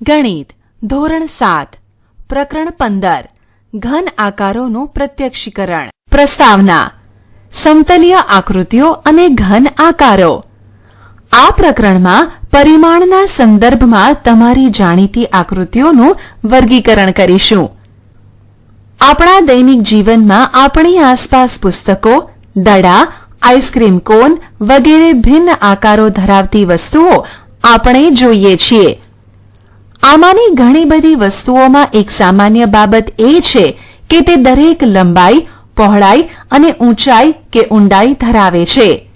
ગણિત, ધોરણ સાત, પ્રકરણ પંદર, ઘન આકારોનું પ્રત્યક્ષીકરણ. પ્રસ્તાવના, સમતલીય આકૃતિઓ અને ઘન આકારો. આ પ્રકરણમાં પરિમાણના સંદર્ભમાં તમારી જાણીતી આકૃતિઓનું વર્ગીકરણ કરીશું. આપણા દૈનિક જીવનમાં આપણી આસપાસ પુસ્તકો, દડા, આઈસ્ક્રીમ કોન વગેરે ભિન્ન આકારો ધરાવતી વસ્તુઓ આપણે જોઈએ છીએ. આમાંની ઘણી બધી વસ્તુઓમાં એક સામાન્ય બાબત એ છે કે તે દરેક લંબાઈ, પહોળાઈ અને ઊંચાઈ કે ઊંડાઈ ધરાવે છે.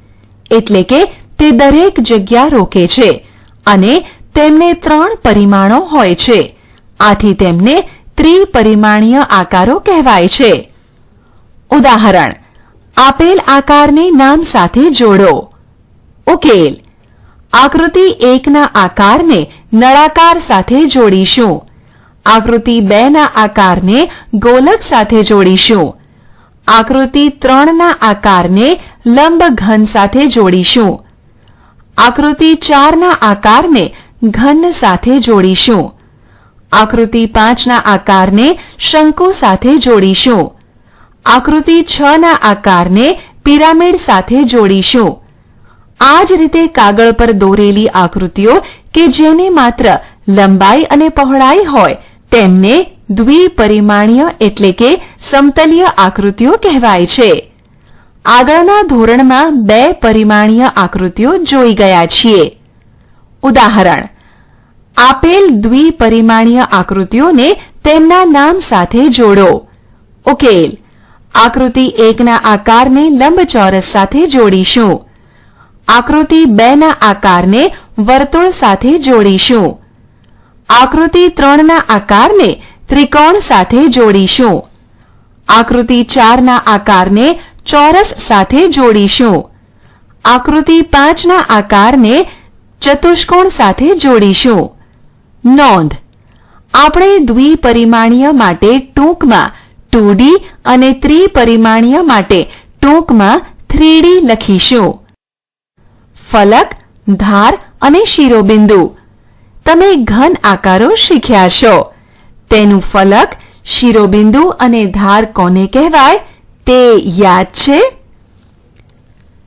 એટલે કે તે દરેક જગ્યા રોકે છે અને તેમને ત્રણ પરિમાણો હોય છે. આથી તેમને ત્રિપરિમાણીય આકારો કહેવાય છે. ઉદાહરણ, આપેલ આકારને નામ સાથે જોડો. ઉકેલ આકૃતિ એકના આકારને નળાકાર સાથે જોડીશું. આકૃતિ બે ના આકારને ગોલક સાથે જોડીશું. આકૃતિ ત્રણના આકારને લંબ ઘન સાથે જોડીશું. આકૃતિ ચારના આકારને ઘન સાથે જોડીશું. આકૃતિ પાંચના આકારને શંકુ સાથે જોડીશું. આકૃતિ છ ના આકારને પિરામિડ સાથે જોડીશું. આ જ રીતે કાગળ પર દોરેલી આકૃતિઓ કે જેને માત્ર લંબાઈ અને પહોળાઈ હોય, તેમને દ્વિપરિમાણીય એટલે કે સમતલીય આકૃતિઓ કહેવાય છે. આગળના ધોરણમાં બે પરિમાણીય આકૃતિઓ જોઈ ગયા છીએ. ઉદાહરણ, આપેલ દ્વિપરિમાણીય આકૃતિઓને તેમના નામ સાથે જોડો. ઉકેલ, આકૃતિ એકના આકારને લંબચોરસ સાથે જોડીશું. આકૃતિ બે ના આકારને વર્તુળ સાથે જોડીશું. આકૃતિ ત્રણના આકારને ત્રિકોણ સાથે જોડીશું. આકૃતિ ચારના આકારને ચોરસ સાથે જોડીશું. આકૃતિ પાંચના આકારને ચતુષ્કોણ સાથે જોડીશું. નોંધ. આપણે દ્વિપરિમાણીય માટે ટૂંકમાં ટુ અને ત્રિપરિમાણીય માટે ટૂંકમાં થ્રીડી લખીશું. ફલક, ધાર અને શિરોબિંદુ. તમે ઘન આકારો શીખ્યા છો. તેનું ફલક, શિરોબિંદુ અને ધાર કોને કહેવાય તે યાદ છે?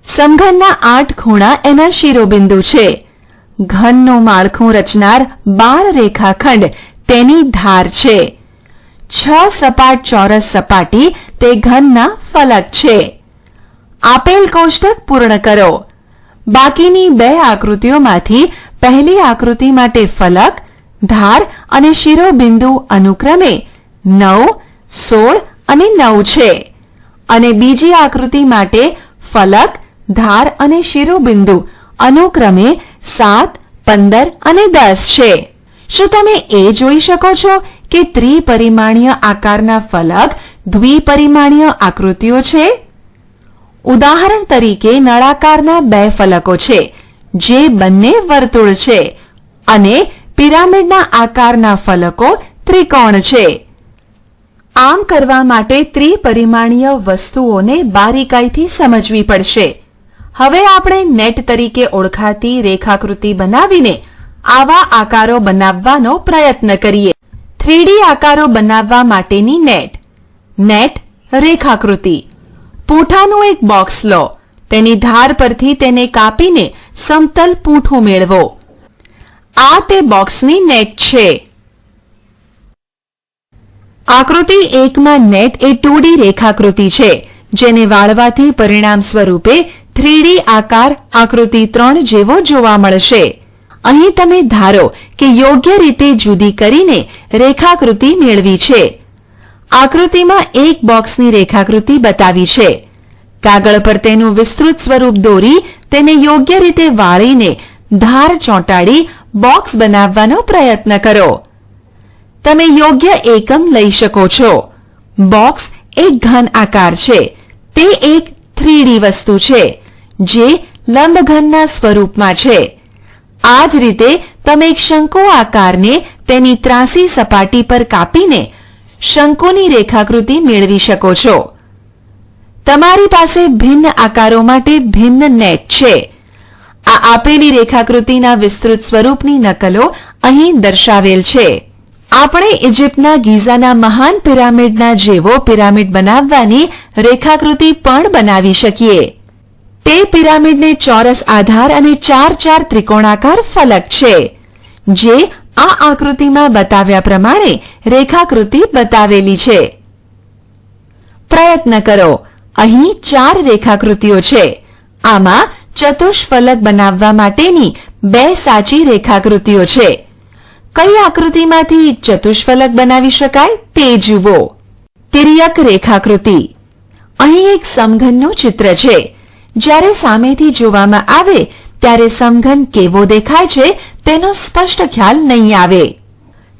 સમઘનના આઠ ખૂણા એના શિરોબિંદુ છે. ઘનનું માળખું રચનાર બાર રેખાખંડ તેની ધાર છે. છ સપાટ ચોરસ સપાટી તે ઘનના ફલક છે. આપેલ કોષ્ટક પૂર્ણ કરો. બાકીની બે આકૃતિઓમાંથી પહેલી આકૃતિ માટે ફલક, ધાર અને શિરોબિંદુ અનુક્રમે નવ, સોળ અને નવ છે. અને બીજી આકૃતિ માટે ફલક, ધાર અને શિરોબિંદુ અનુક્રમે સાત, પંદર અને દસ છે. શું તમે એ જોઈ શકો છો કે ત્રિપરિમાણીય આકારના ફલક દ્વિપરિમાણીય આકૃતિઓ છે? ઉદાહરણ તરીકે નળાકારના બે ફલકો છે, જે બંને વર્તુળ છે અને પિરામિડના આકારના ફલકો ત્રિકોણ છે. આમ કરવા માટે ત્રિપરિમાણીય વસ્તુઓને બારીકાઈથી સમજવી પડશે. હવે આપણે નેટ તરીકે ઓળખાતી રેખાકૃતિ બનાવીને આવા આકારો બનાવવાનો પ્રયત્ન કરીએ. થ્રીડી આકારો બનાવવા માટેની નેટ. નેટ રેખાકૃતિ. પૂંઠાનું એક બોક્સ લો. તેની ધાર પરથી તેને કાપીને સમતલ પૂંઠું મેળવો આ તે બોક્સની નેટ છે. આકૃતિ એકમાં નેટ એ ટુ રેખાકૃતિ છે, જેને વાળવાથી પરિણામ સ્વરૂપે થ્રીડી આકાર આકૃતિ ત્રણ જેવો જોવા મળશે. અહીં તમે ધારો કે યોગ્ય રીતે જુદી કરીને રેખાકૃતિ મેળવી છે. આકૃતિમાં એક બોક્સની રેખાકૃતિ બતાવી છે. કાગળ પર તેનું વિસ્તૃત સ્વરૂપ દોરી તેને યોગ્ય રીતે વાળીને ધાર ચોંટાડી બોક્સ બનાવવાનો પ્રયત્ન કરો. તમે યોગ્ય એકમ લઈ શકો છો. બોક્સ એક ઘન આકાર છે. તે એક થ્રીડી વસ્તુ છે, જે લંબઘનના સ્વરૂપમાં છે. આ જ રીતે તમે એક શંકુ આકારને તેની ત્રાસી સપાટી પર કાપીને શંકુની રેખાકૃતિ મેળવી શકો છો. તમારી પાસે ભિન્ન આકારો માટે ભિન્ન નેટ છે. આ આપેલી રેખાકૃતિના વિસ્તૃત સ્વરૂપની નકલો અહીં દર્શાવેલ છે. આપણે ઇજિપ્તના ગીઝાના મહાન પિરામિડના જેવો પિરામિડ બનાવવાની રેખાકૃતિ પણ બનાવી શકીએ. તે પિરામિડને ચોરસ આધાર અને ચાર ચાર ત્રિકોણાકાર ફલક છે, જે આ આકૃતિમાં બતાવ્યા પ્રમાણે રેખાકૃતિ બતાવેલી છે. પ્રયત્ન કરો. અહીં ચાર રેખાકૃતિઓ છે. આમાં ચતુષ્ફલક બનાવવા માટેની બે સાચી રેખાકૃતિઓ છે. કઈ આકૃતિમાંથી ચતુષ્ફલક બનાવી શકાય તે જુઓ. તિર્યક રેખાકૃતિ. અહીં એક સમઘનનું ચિત્ર છે. જ્યારે સામેથી જોવામાં આવે ત્યારે સમઘન કેવો દેખાય છે તેનો સ્પષ્ટ ખ્યાલ નહીં આવે.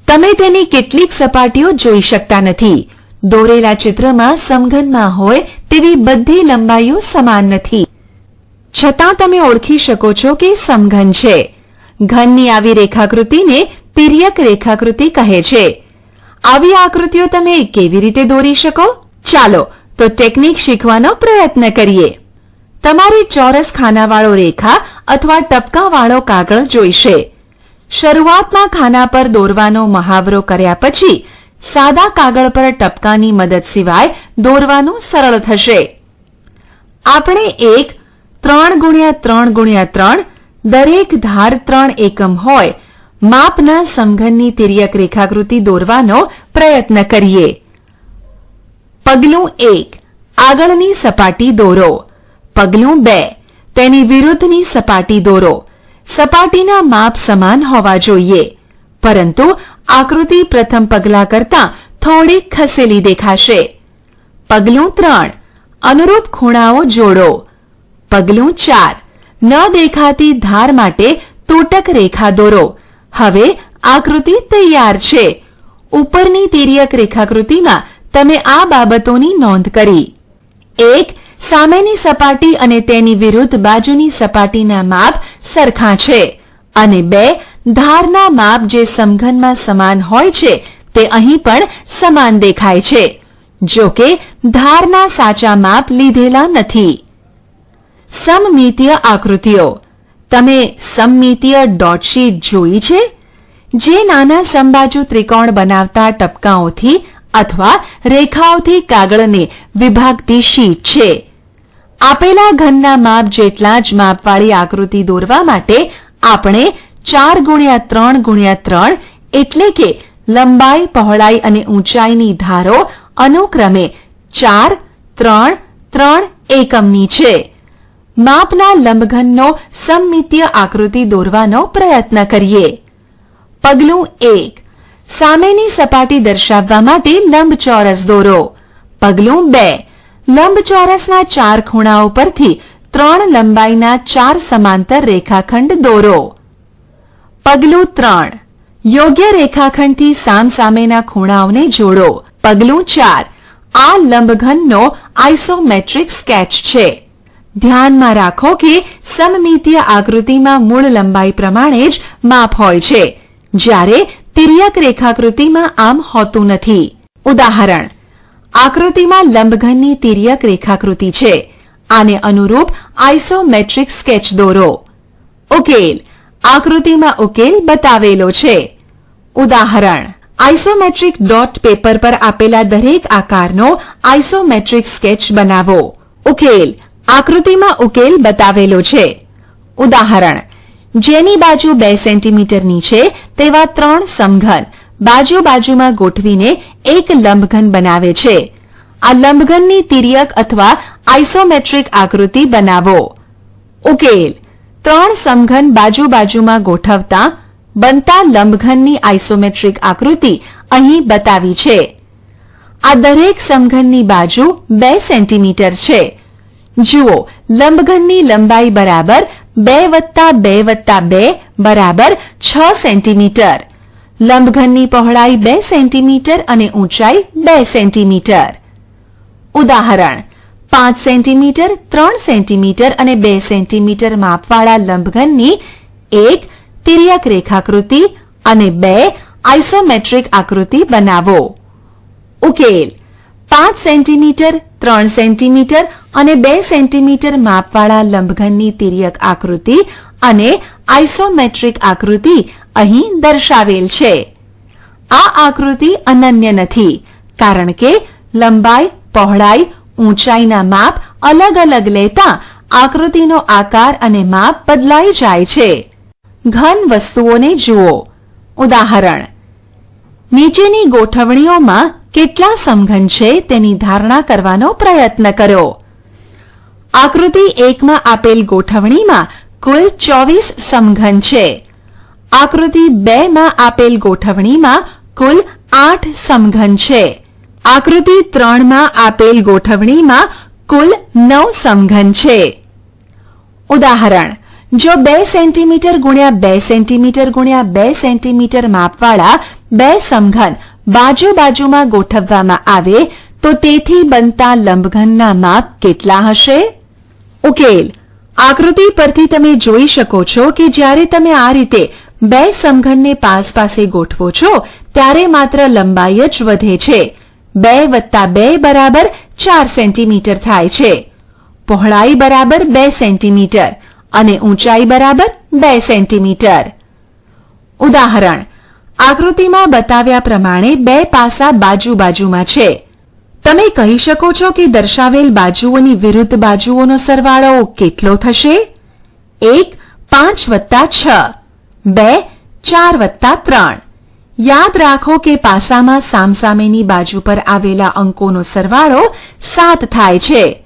તમે તેની કેટલીક સપાટીઓ જોઈ શકતા નથી. દોરેલા ચિત્રમાં સમઘનમાં હોય તેવી બધી લંબાઈઓ સમાન નથી. છતાં તમે ઓળખી શકો છો કે સમઘન છે. ઘનની આવી રેખાકૃતિને તિર્યક રેખાકૃતિ કહે છે. આવી આકૃતિઓ તમે કેવી રીતે દોરી શકો? ચાલો, તો ટેકનિક શીખવાનો પ્રયત્ન કરીએ. તમારે ચોરસ ખાનાવાળો રેખા અથવા ટપકાવાળો કાગળ જોઈશે. શરૂઆતમાં ખાના પર દોરવાનો મહાવરો કર્યા પછી સાદા કાગળ પર ટપકાની મદદ સિવાય દોરવાનું સરળ થશે. આપણે એક ત્રણ ગુણ્યા ત્રણ ગુણ્યા ત્રણ દરેક ધાર ત્રણ એકમ હોય માપના સમઘનની તિર્યક રેખાકૃતિ દોરવાનો પ્રયત્ન કરીએ. પગલું એક. આગળની સપાટી દોરો. પગલું બે. તેની વિરુદ્ધની સપાટી દોરો. સપાટીના માપ સમાન હોવા જોઈએ. પરંતુ આકૃતિ પ્રથમ પગલા કરતા થોડી ખસેલી દેખાશે. પગલું ત્રણ. અનુરૂપ ખૂણાઓ જોડો. પગલું ચાર. ન દેખાતી ધાર માટે તૂટક રેખા દોરો. હવે આકૃતિ તૈયાર છે. ઉપરની તિર્યક રેખાકૃતિમાં તમે આ બાબતોની નોંધ કરી. એક સામેની સપાટી અને તેની વિરુદ્ધ બાજુની સપાટીના માપ સરખા છે અને બે ધારના માપ જે સમઘનમાં સમાન હોય છે, તે અહીં પણ સમાન દેખાય છે, જો કે ધારના સાચા માપ લીધેલા નથી. સમમિતીય આકૃતિઓ. તમે સમમિતીય ડોટશીટ જોઈ છે? જે નાના સમબાજુ ત્રિકોણ બનાવતા ટપકાઓથી અથવા રેખાઓથી કાગળને વિભાગતી શીટ છે. આપેલા ઘનના માપ જેટલા જ માપવાળી આકૃતિ દોરવા માટે આપણે ચાર ગુણ્યા ત્રણ ગુણ્યા ત્રણ એટલે કે લંબાઈ, પહોળાઈ અને ઊંચાઈની ધારો અનુક્રમે ચાર, ત્રણ ત્રણ એકમની છે. માપના લંબઘનનો સમમિતીય આકૃતિ દોરવાનો પ્રયત્ન કરીએ. પગલું એક. સામેની સપાટી દર્શાવવા માટે લંબચોરસ દોરો. પગલું બે. લંબચોરસના ચાર ખૂણાઓ પરથી ત્રણ લંબાઈના ચાર સમાંતર રેખાખંડ દોરો. પગલું ત્રણ. યોગ્ય રેખાખંડથી સામસામેના ખૂણાઓને જોડો. પગલું ચાર. આ લંબઘનનો આઇસોમેટ્રિક સ્કેચ છે. ધ્યાનમાં રાખો કે સમમિતીય આકૃતિમાં મૂળ લંબાઈ પ્રમાણે જ માપ હોય છે. જ્યારે તિર્યક રેખાકૃતિમાં આમ હોતું નથી. ઉદાહરણ. આકૃતિમાં લંબઘનની તિર્યક રેખાકૃતિ છે. આને અનુરૂપ આઇસોમેટ્રિક સ્કેચ દોરો. ઉકેલ. આકૃતિમાં ઉકેલ બતાવેલો છે. ઉદાહરણ. આઇસોમેટ્રિક ડોટ પેપર પર આપેલા દરેક આકારનો આઇસોમેટ્રિક સ્કેચ બનાવો. ઉકેલ. આકૃતિમાં ઉકેલ બતાવેલો છે. ઉદાહરણ. જેની બાજુ બે સેન્ટીમીટરની છે, તેવા ત્રણ સમઘન. બાજુ બાજુમાં ગોઠવીને એક લંબઘન બનાવે છે. આ લંબઘનની તિર્યક અથવા આઇસોમેટ્રિક આકૃતિ બનાવો. ઉકેલ. ત્રણ સમઘન બાજુ બાજુમાં ગોઠવતા બનતા લંબઘનની આઇસોમેટ્રિક આકૃતિ અહીં બતાવી છે. આ દરેક સમઘનની બાજુ બે સેન્ટીમીટર છે. જુઓ, લંબઘનની લંબાઈ બરાબર બે વત્તા બે વત્તા બે બરાબર છ સેન્ટીમીટર. લંબઘનની પહોળાઈ બે સેન્ટીમીટર અને ઊંચાઈ બે સેન્ટીમીટર. ઉદાહરણ, પાંચ સેન્ટીમીટર, ત્રણ સેન્ટીમીટર અને બે સેન્ટીમીટર માપવાળા લંબઘનની એક તિર્યક રેખાકૃતિ અને બે આઇસોમેટ્રિક આકૃતિ બનાવો. ઉકેલ પાંચ સેન્ટીમીટર, ત્રણ સેન્ટીમીટર અને બે સેન્ટીમીટર માપવાળા લંબઘનની તિર્યક આકૃતિ અને આઇસોમેટ્રિક આકૃતિ અહીં દર્શાવેલ છે. આ આકૃતિ અનન્ય નથી, કારણ કે લંબાઈ, પહોળાઈ, ઊંચાઈના માપ અલગ અલગ લેતા આકૃતિનો આકાર અને માપ બદલાઈ જાય છે. ઘન વસ્તુઓને જુઓ. ઉદાહરણ. નીચેની ગોઠવણીઓમાં કેટલા સમઘન છે તેની ધારણા કરવાનો પ્રયત્ન કરો આકૃતિ એકમાં આપેલ ગોઠવણીમાં કુલ ચોવીસ સમઘન છે. આકૃતિ બે માં આપેલ ગોઠવણીમાં કુલ આઠ સમઘન છે. આકૃતિ ત્રણમાં આપેલ ગોઠવણીમાં કુલ નવ સમઘન છે. ઉદાહરણ, જો બે સેન્ટીમીટર ગુણ્યા બે સેન્ટીમીટર ગુણ્યા બે સેન્ટીમીટર માપવાળા બે સમઘન બાજુ બાજુમાં ગોઠવવામાં આવે તો તેથી બનતા લંબઘનના માપ કેટલા હશે? ઉકેલ. આકૃતિ પરથી તમે જોઈ શકો છો કે જ્યારે તમે આ રીતે બે સમઘનને પાસ પાસે ગોઠવો છો, ત્યારે માત્ર લંબાઈ જ વધે છે. બે વત્તા બે બરાબર ચાર સેન્ટીમીટર થાય છે. પહોળાઈ બરાબર બે સેન્ટીમીટર અને ઊંચાઈ બરાબર બે સેન્ટીમીટર. ઉદાહરણ. આકૃતિમાં બતાવ્યા પ્રમાણે બે પાસા બાજુ બાજુમાં છે. તમે કહી શકો છો કે દર્શાવેલ બાજુઓની વિરુદ્ધ બાજુઓનો સરવાળો કેટલો થશે? એક, પાંચ વત્તા છ. બે, ચાર વત્તા ત્રણ. યાદ રાખો કે પાસામાં સામસામેની બાજુ પર આવેલા અંકોનો સરવાળો સાત થાય છે.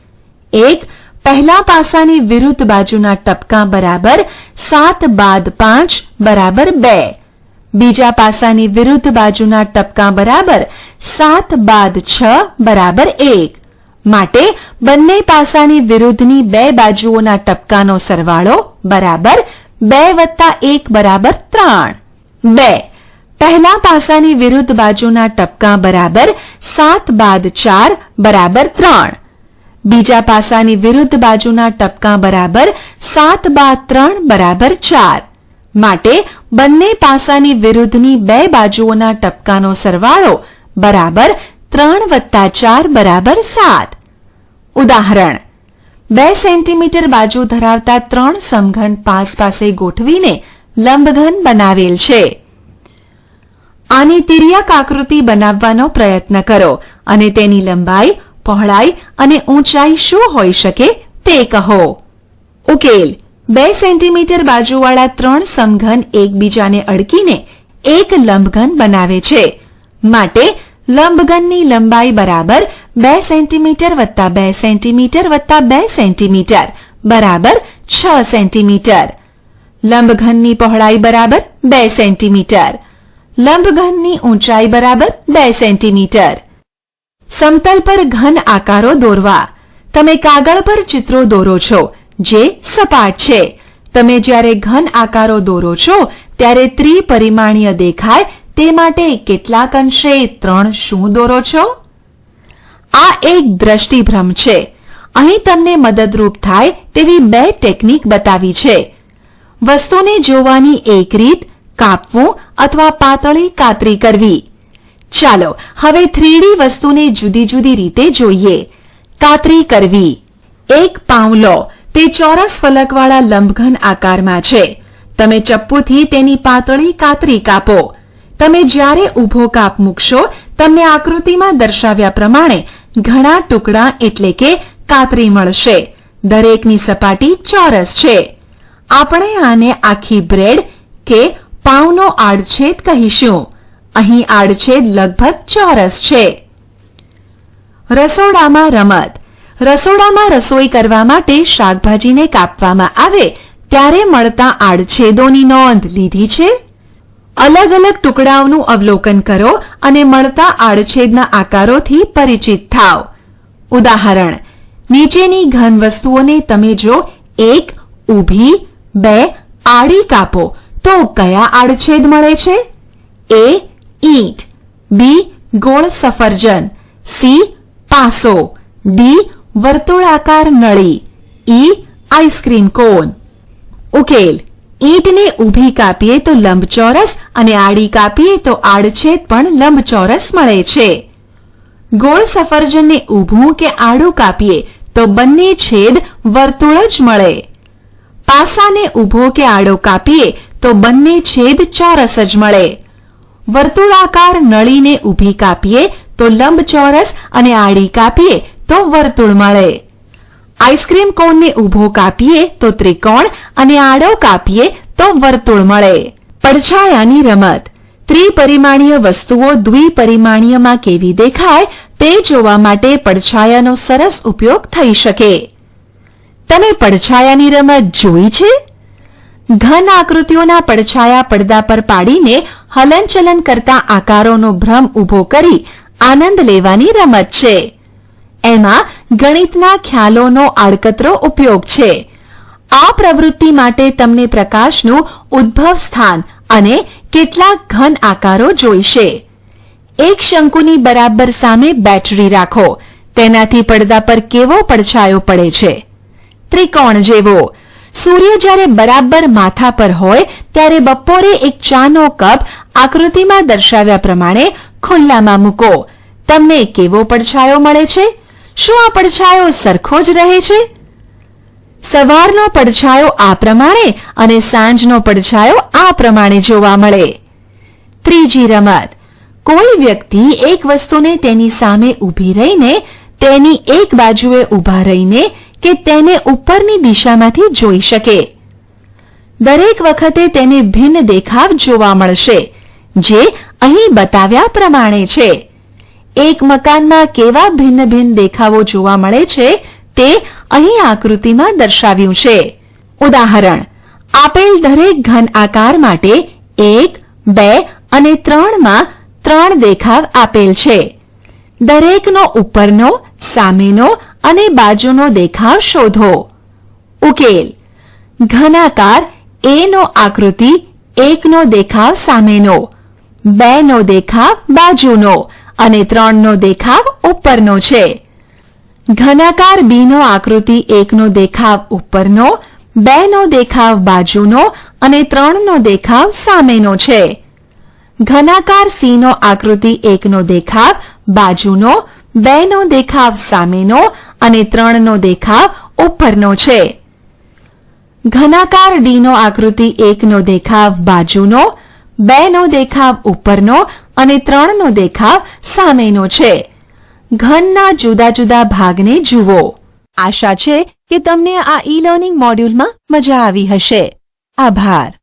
એક, પહેલા પાસાની વિરુદ્ધ બાજુના ટપકા બરાબર સાત બાદ પાંચ બરાબર બે. બીજા પાસાની વિરુદ્ધ બાજુના ટપકા બરાબર સાત બાદ છ બરાબર એક. માટે બંને પાસાની વિરુદ્ધની બે બાજુઓના ટપકાનો સરવાળો બરાબર બે વત્તા એક બરાબર ત્રણ. બે. પહેલા પાસાની વિરુદ્ધ બાજુના ટપકા બરાબર સાત બાદ ચાર બરાબર ત્રણ. બીજા પાસાની વિરુદ્ધ બાજુના ટપકા બરાબર સાત બાદ ત્રણ બરાબર ચાર. માટે બંને પાસાની વિરુદ્ધની બે બાજુઓના ટપકાનો સરવાળો બરાબર ત્રણ વત્તા ચાર બરાબર સાત. ઉદાહરણ, બે સેન્ટીમીટર બાજુ ધરાવતા ત્રણ સમઘન પાસ પાસે ગોઠવીને લંબઘન બનાવેલ છે. આની તિર્યક આકૃતિ બનાવવાનો પ્રયત્ન કરો અને તેની લંબાઈ, પહોળાઈ અને ઊંચાઈ શું હોઈ શકે તે કહો. ઉકેલ બે સેન્ટીમીટર બાજુવાળા ત્રણ સમઘન એકબીજાને અડકીને એક લંબઘન બનાવે છે. માટે લંબઘનની લંબાઈ બરાબર બે સેન્ટીમીટર વત્તા બે સેન્ટીમીટર વત્તા બે સેન્ટીમીટર બરાબર છ સેન્ટીમીટર. લંબઘનની પહોળાઈ બરાબર બે સેન્ટીમીટર. લંબઘનની ઊંચાઈ બરાબર બે સેન્ટીમીટર. સમતલ પર ઘન આકારો દોરવા. તમે કાગળ પર ચિત્રો દોરો છો. જે સપાટ છે. તમે જ્યારે ઘન આકારો દોરો છો, ત્યારે ત્રિપરિમાણીય દેખાય તે માટે કેટલાક અંશે ત્રણ શું દોરો છો? આ એક દ્રષ્ટિભ્રમ છે. અહીં તમને મદદરૂપ થાય તેવી બે ટેકનિક બતાવી છે. વસ્તુને જોવાની એક રીત કાપવું અથવા પાતળી કાતરી કરવી. ચાલો, હવે થ્રીડી વસ્તુને જુદી જુદી રીતે જોઈએ. કાતરી કરવી. એક પાઉં લો તે ચોરસ ફલકવાળા લંબઘન આકારમાં છે. તમે ચપ્પુથી તેની પાતળી કાતરી કાપો. તમે જ્યારે ઊભો કાપ મૂકશો, તમને આકૃતિમાં દર્શાવ્યા પ્રમાણે ઘણા ટુકડા એટલે કે કાતરી મળશે. દરેકની સપાટી ચોરસ છે. આપણે આને આખી બ્રેડ કે પાઉનો આડછેદ કહીશું. અહીં આડછેદ લગભગ ચોરસ છે. રસોડામાં રમત. રસોડામાં રસોઈ કરવા માટે શાકભાજીને કાપવામાં આવે, ત્યારે મળતા આડછેદોની નોંધ લીધી છે. અલગ અલગ ટુકડાઓનું અવલોકન કરો અને મળતા આડછેદના આકારોથી પરિચિત થાવ ઉદાહરણ, નીચેની ઘન વસ્તુઓને તમે જો એક, ઊભી, બે, આડી કાપો, તો કયા આડછેદ મળે છે? એ, ઈંટ, બી, ગોળ સફરજન, સી, પાસો, ડી વર્તુળાકાર નળી. ઈ આઈસ્ક્રીમ કોન ઉકેલ. ઈંટને ઊભી કાપીએ તો લંબચોરસ અને આડી કાપીએ તો આડછેદ પણ લંબચોરસ મળે છે. ગોળ સફરજનને ઊભું કે આડું કાપીએ તો બંને છેદ વર્તુળ જ મળે. પાસાને ઊભો કે આડો કાપીએ તો બંને છેદ ચોરસ જ મળે. વર્તુળાકાર નળીને ઊભી કાપીએ તો લંબચોરસ અને આડી કાપીએ તો વર્તુળ મળે. આઈસ્ક્રીમ કોનને ઊભો કાપીએ તો ત્રિકોણ અને આડો કાપીએ તો વર્તુળ મળે. પડછાયાની રમત. ત્રિપરિમાણીય વસ્તુઓ દ્વિપરિમાણીયમાં કેવી દેખાય તે જોવા માટે પડછાયાનો સરસ ઉપયોગ થઈ શકે. તમે પડછાયાની રમત જોઈ છે? ઘન આકૃતિઓના પડછાયા પડદા પર પાડીને હલનચલન કરતા આકારોનો ભ્રમ ઊભો કરી આનંદ લેવાની રમત છે. એમાં ગણિતના ખ્યાલોનો આડકતરો ઉપયોગ છે. આ પ્રવૃત્તિ માટે તમને પ્રકાશનું ઉદ્ભવ સ્થાન અને કેટલાક ઘન આકારો જોઈશે. એક શંકુની બરાબર સામે બેટરી રાખો. તેનાથી પડદા પર કેવો પડછાયો પડે છે. ત્રિકોણ જેવો. સૂર્ય જ્યારે બરાબર માથા પર હોય, ત્યારે બપોરે એક ચાનો કપ આકૃતિમાં દર્શાવ્યા પ્રમાણે ખુલ્લામાં મૂકો. તમને કેવો પડછાયો મળે છે? શું આ પડછાયો સરખો જ રહે છે? સવારનો પડછાયો આ પ્રમાણે અને સાંજનો પડછાયો આ પ્રમાણે જોવા મળે. ત્રીજી રમત. કોઈ વ્યક્તિ એક વસ્તુને તેની સામે ઊભી રહીને તેની એક બાજુએ ઊભા રહીને કે તેને ઉપરની દિશામાંથી જોઈ શકે. દરેક વખતે તેને ભિન્ન દેખાવ જોવા મળશે, જે અહીં બતાવ્યા પ્રમાણે છે. એક મકાનમાં કેવા ભિન્ન ભિન્ન દેખાવો જોવા મળે છે તે અહીં આકૃતિમાં દર્શાવ્યું છે. ઉદાહરણ, આપેલ દરેક ઘન આકાર માટે એક, બે અને ત્રણમાં ત્રણ દેખાવ આપેલ છે. દરેકનો ઉપરનો, સામેનો અને બાજુનો દેખાવ શોધો. ઉકેલ, ઘનાકાર એ નો આકૃતિ એકનો દેખાવ સામેનો, બે નો દેખાવ બાજુનો અને ત્રણનો દેખાવ ઉપરનો છે. ઘનાકાર બીનો આકૃતિ એકનો દેખાવ ઉપરનો, બેનો દેખાવ બાજુનો અને ત્રણનો દેખાવ સામેનો છે. ઘનાકાર સીનો આકૃતિ એકનો દેખાવ બાજુનો, બેનો દેખાવ સામેનો અને ત્રણનો દેખાવ ઉપરનો છે. ઘનાકાર ડીનો આકૃતિ એકનો દેખાવ બાજુનો બે નો દેખાવ ઉપરનો અને ત્રણનો દેખાવ સામેનો છે. ઘનના જુદા જુદા ભાગને જુઓ. આશા છે કે તમને આ ઈ લર્નિંગ મોડ્યુલમાં મજા આવી હશે. આભાર.